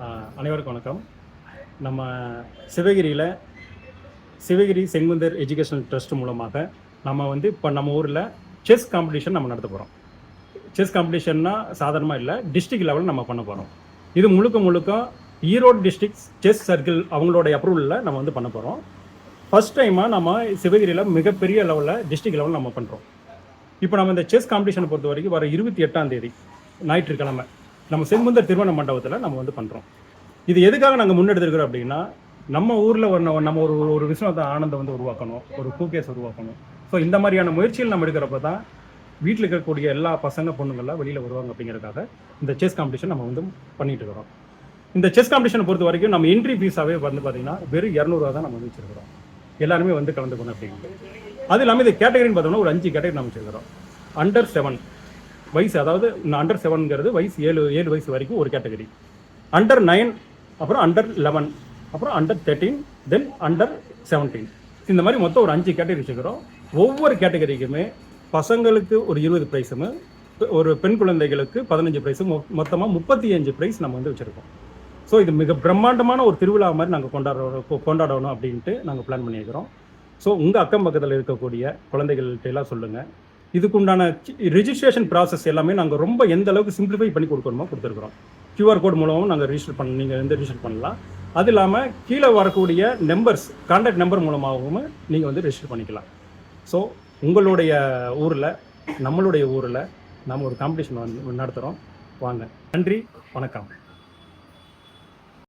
அனைவருக்கும் வணக்கம். நம்ம சிவகிரியில் சிவகிரி செங்குந்தர் எஜுகேஷனல் ட்ரஸ்ட் மூலமாக நம்ம வந்து இப்போ நம்ம ஊரில் செஸ் காம்படிஷன் நம்ம நடத்த போகிறோம் செஸ் காம்படிஷன்னா சாதாரணமாக இல்லை டிஸ்ட்ரிக் லெவலில் நம்ம பண்ண போகிறோம் இது முழுக்க முழுக்க ஈரோடு டிஸ்ட்ரிக் செஸ் சர்க்கிள் அவங்களோட அப்ரூவலில் நம்ம வந்து பண்ண போகிறோம் ஃபஸ்ட் டைமாக நம்ம சிவகிரியில் மிகப்பெரிய லெவலில் டிஸ்ட்ரிக் லெவலில் நம்ம பண்ணுறோம் இப்போ நம்ம இந்த செஸ் காம்படிஷனை பொறுத்த வரைக்கும் வர இருபத்தி எட்டாம் தேதி ஞாயிற்றுக்கிழமை. நம்ம செங்குந்தர் திருமண மண்டபத்தில் நம்ம வந்து பண்ணுறோம் இது எதுக்காக நாங்கள் முன்னெடுத்துருக்கிறோம் அப்படின்னா நம்ம ஊரில் ஒரு நம்ம ஒரு ஒரு விஸ்வநாத ஆனந்தம் வந்து உருவாக்கணும் ஒரு கூகேஸ் உருவாக்கணும். ஸோ இந்த மாதிரியான முயற்சிகள் நம்ம எடுக்கிறப்ப தான் வீட்டில் இருக்கக்கூடிய எல்லா பசங்க பொண்ணுங்கள்லாம் வெளியில் வருவாங்க அப்படிங்கிறதுக்காக இந்த செஸ் காம்படிஷன் நம்ம வந்து பண்ணிட்டு இருக்கிறோம். இந்த செஸ் காம்படிஷனை பொறுத்த வரைக்கும் நம்ம என்ட்ரி ஃபீஸாகவே வந்து பார்த்தீங்கன்னா வெறும் இரநூறுவா தான் நம்ம வந்து வச்சிருக்கிறோம். எல்லாருமே வந்து கலந்துக்கணும் அப்படிங்கிறது அது இல்லாமல் இது கேட்டகரின்னு பார்த்தோம்னா ஒரு அஞ்சு கேட்டகரி நம்ம வச்சிருக்கிறோம். அண்டர் செவன் வயசு அதாவது அண்டர் செவனுங்கிறது வயசு ஏழு ஏழு வயசு வரைக்கும் ஒரு கேட்டகரி அண்டர் நைன் அப்புறம் அண்டர் லெவன் அப்புறம் under thirteen then under seventeen இந்த மாதிரி மொத்தம் ஒரு அஞ்சு கேட்டகரி வச்சுக்கிறோம். ஒவ்வொரு கேட்டகரிக்குமே பசங்களுக்கு ஒரு இருபது ப்ரைஸும் ஒரு பெண் குழந்தைகளுக்கு பதினஞ்சு ப்ரைஸும் மொத்தமாக முப்பத்தி அஞ்சு ப்ரைஸ் நம்ம வந்து வச்சுருக்கோம். ஸோ இது மிக பிரம்மாண்டமான ஒரு திருவிழா மாதிரி நாங்கள் கொண்டாடுறோம் கொண்டாடணும் அப்படின்ட்டு நாங்கள் பிளான் பண்ணியிருக்கிறோம். ஸோ உங்கள் அக்கம் பக்கத்தில் இருக்கக்கூடிய குழந்தைகள்கிட்ட எல்லாம் சொல்லுங்கள் இதுக்குண்டான ரிஜிஸ்ட்ரேஷன் ப்ராசஸ் எல்லாமே நாங்கள் ரொம்ப எந்த அளவுக்கு சிம்பிளிஃபை பண்ணி கொடுக்கணுமோ கொடுத்துருக்குறோம். கியூஆர் கோட் மூலமும் நாங்கள் ரிஜிஸ்டர் பண்ண நீங்கள் வந்து ரிஜிஸ்டர் பண்ணலாம். அது இல்லாமல் கீழே வரக்கூடிய நம்பர்ஸ் கான்டாக்ட் நம்பர் மூலமாகவும் நீங்கள் வந்து ரிஜிஸ்டர் பண்ணிக்கலாம். ஸோ உங்களுடைய ஊரில் நம்மளுடைய ஊரில் நம்ம ஒரு காம்படிஷன் வந்து நடத்துகிறோம் வாங்க நன்றி வணக்கம்.